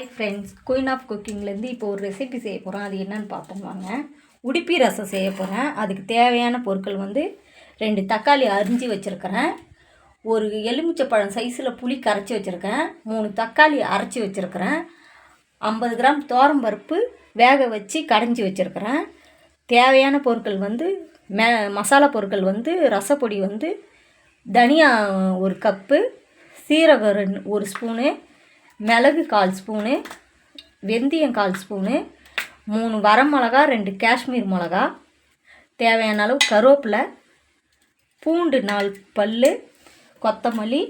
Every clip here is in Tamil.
ஹாய் ஃப்ரெண்ட்ஸ் குயின் ஆஃப் குக்கிங்லேருந்து இப்போ ஒரு ரெசிபி செய்ய போகிறோம் அது என்னன்னு பார்ப்போம் வாங்க. உடுப்பி ரசம் செய்ய போகிறேன் அதுக்கு தேவையான பொருட்கள் வந்து ரெண்டு தக்காளி அரிஞ்சு வச்சுருக்கிறேன். ஒரு எலுமிச்சப்பழம் சைஸில் புளி கரைச்சி வச்சுருக்கேன். மூணு தக்காளி அரைச்சி வச்சுருக்கிறேன். ஐம்பது கிராம் பருப்பு வேக வச்சு கடைஞ்சி வச்சுருக்கிறேன். தேவையான பொருட்கள் வந்து மே மசாலா பொருட்கள் வந்து ரசப்பொடி வந்து தனியா ஒரு கப்பு சீரகம் ரெண்டு ஒரு ஸ்பூனு மிளகு கால் ஸ்பூனு வெந்தயம் கால் ஸ்பூனு மூணு வரமிளகா ரெண்டு காஷ்மீர் மிளகா தேவையான அளவு கருவேப்பிலை பூண்டு நாலு பல் கொத்தமல்லி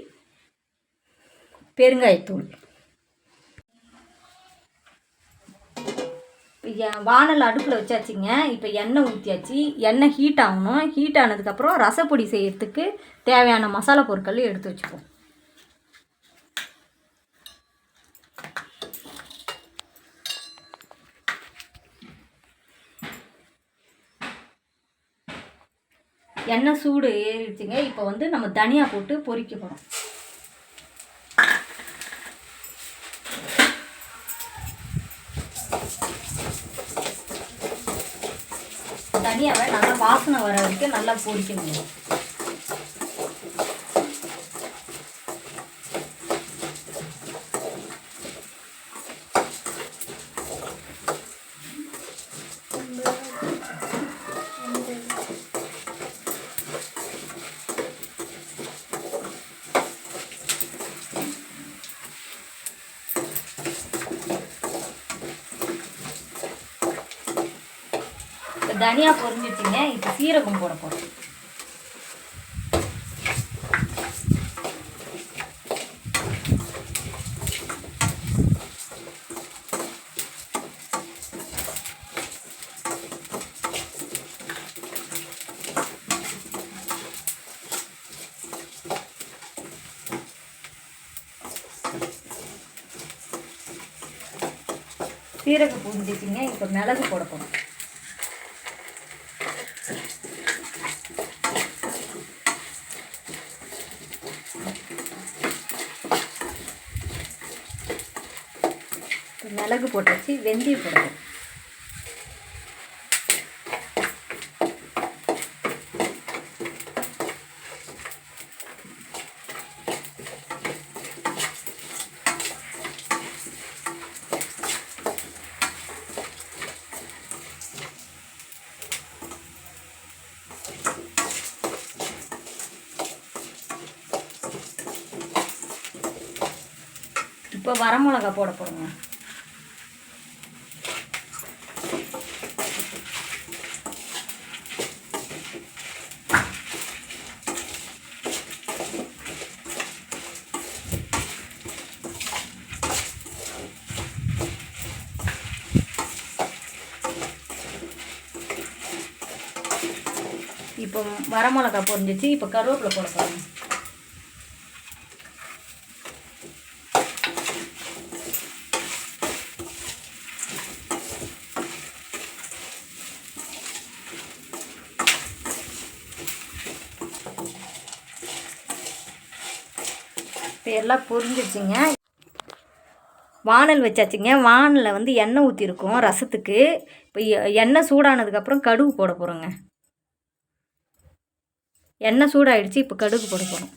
பெருங்காயத்தூள். இப்போ வானல் அடுப்பில் வச்சாச்சுங்க. இப்போ எண்ணெய் ஊற்றியாச்சு எண்ணெய் ஹீட் ஆகணும். ஹீட் ஆனதுக்கப்புறம் ரசப்பொடி செய்கிறதுக்கு தேவையான மசாலா பொருட்கள் எடுத்து வச்சுப்போம். எண்ணெய் சூடு ஏறிடுச்சுங்க. இப்போ வந்து நம்ம தனியாக போட்டு பொறிக்க போகிறோம் தனியாவை நல்லா வாசனை வர வரைக்கும் நல்லா பொறிக்கணும். தனியாக தனியா இப்போ சீரகம் போட போகிறோம் சீரகம் பொரிஞ்சிச்சுங்க இப்போ மிளகு போட போகிறோம் மிளகு போட்டாச்சு வெந்தயம் போடுறோம் இப்போ வரமிளகா போட போகிறோங்க இப்போ வரமிளகா பொரிஞ்சிச்சு இப்போ கருவேப்பிலை போட போகிறோம் இப்போ எல்லாம் பொரிஞ்சிடுச்சுங்க வானல் வச்சாச்சுங்க. வானலில் வந்து எண்ணெய் ஊற்றிருக்கோம் ரசத்துக்கு. இப்போ எ- எண்ணெய் சூடானதுக்கப்புறம் கடுகு போட போகிறோங்க எண்ணெய் சூடாயிடுச்சு இப்போ கடுகு போட போகிறோம்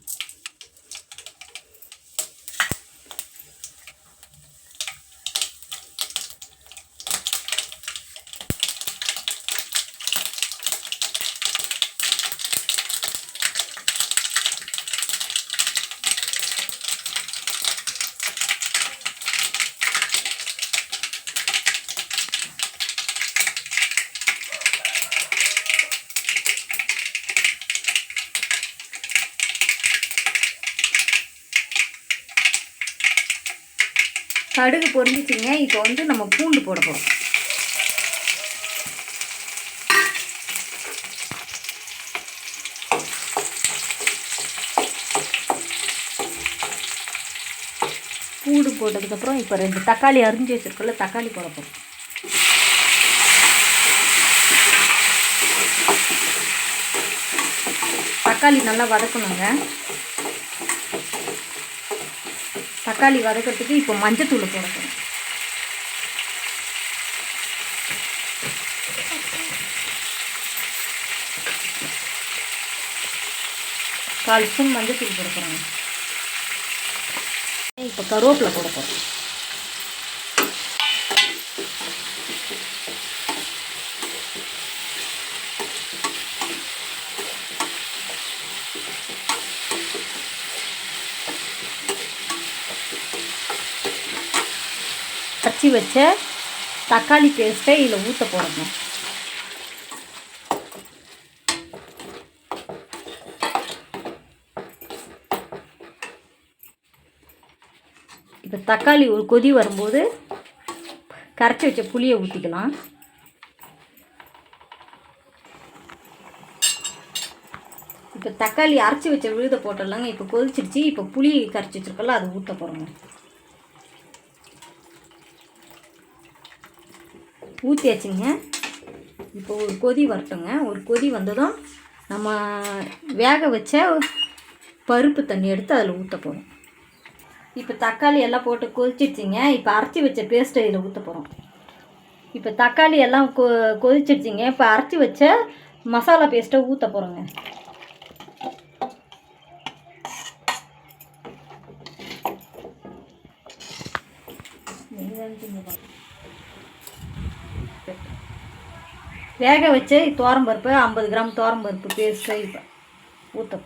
கடுகு பொரிஞ்சிச்சிங்க. இப்போ வந்து நம்ம பூண்டு போட போகிறோம் பூண்டு போட்டதுக்கப்புறம் இப்போ ரெண்டு தக்காளி அரிஞ்சு வச்சிருக்கோம்ல தக்காளி போட போகிறோம் தக்காளி நல்லா வதக்கணுங்க. தக்காளி வதக்கிறதுக்கு இப்போ மஞ்சத்தூள் போட கால் ஸ்பூன் மஞ்சத்தூள் போட போகிறோங்க இப்போ கருவேப்பிலை போட அரைச்சி வச்ச தக்காளி பேஸ்ட்டை இதில் ஊற்ற போகிறோங்க இப்போ தக்காளி ஒரு கொதி வரும்போது கரைச்சி வச்ச புளியை ஊற்றிக்கலாம் இப்போ தக்காளி அரைச்சி வச்ச விழுத போட்டுடலாங்க இப்போ கொதிச்சிருச்சு இப்போ புளி கரைச்சி வச்சிருக்கல அது ஊற்ற போகிறோங்க ஊற்றியாச்சுங்க இப்போ ஒரு கொதி வரட்டுங்க. ஒரு கொதி வந்ததும் நம்ம வேக வச்ச பருப்பு தண்ணி எடுத்து அதில் ஊற்ற போகிறோம் இப்போ தக்காளி எல்லாம் போட்டு கொதிச்சிடுச்சிங்க. இப்போ அரைச்சி வச்ச பேஸ்ட்டை இதில் ஊற்ற போகிறோம் இப்போ தக்காளி எல்லாம் கொ கொதிச்சிடுச்சிங்க. இப்போ அரைச்சி வச்ச மசாலா பேஸ்ட்டை ஊற்ற போகிறோங்க வேக வச்ச பருப்பு ஐம்பது கிராம் பருப்பு பேஸ்ட்டை இப்போ ஊற்ற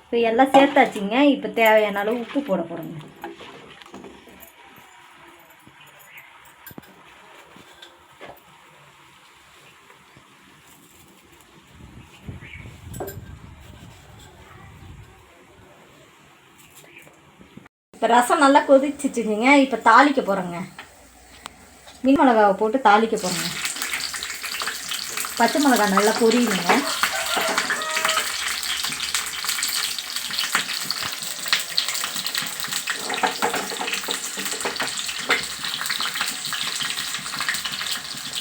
இப்போ எல்லாம் சேர்த்தாச்சுங்க. இப்போ தேவையான அளவு உப்பு போட போகிறோங்க இப்போ ரசம் நல்லா கொதிச்சிச்சுங்க. இப்போ தாளிக்க போகிறோங்க மீன் மிளகாவை போட்டு தாளிக்க போகிறோங்க பச்சை மிளகா நல்லா பொரியுங்க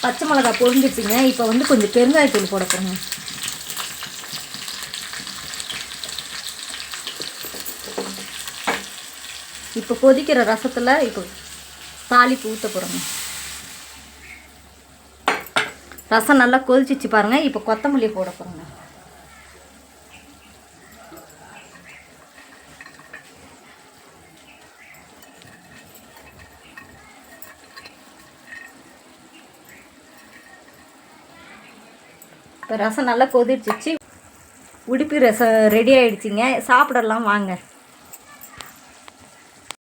பச்சை மிளகா பொரிஞ்சிச்சுங்க. இப்போ வந்து கொஞ்சம் பெருங்காயத்தூள் போட போகிறோங்க இப்போ கொதிக்கிற ரசத்தில் இப்போ தாளிப்பு ஊற்ற போகிறோங்க ரசம் நல்லா கொதிச்சிச்சு பாருங்கள் இப்போ கொத்தமல்லி போட போகிறோங்க இப்போ ரசம் நல்லா கொதிச்சிச்சு. உடுப்பி ரசம் ரெடி ஆகிடுச்சிங்க சாப்பிடலாம் வாங்க.